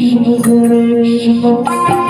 Krishna Krishna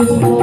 Thank.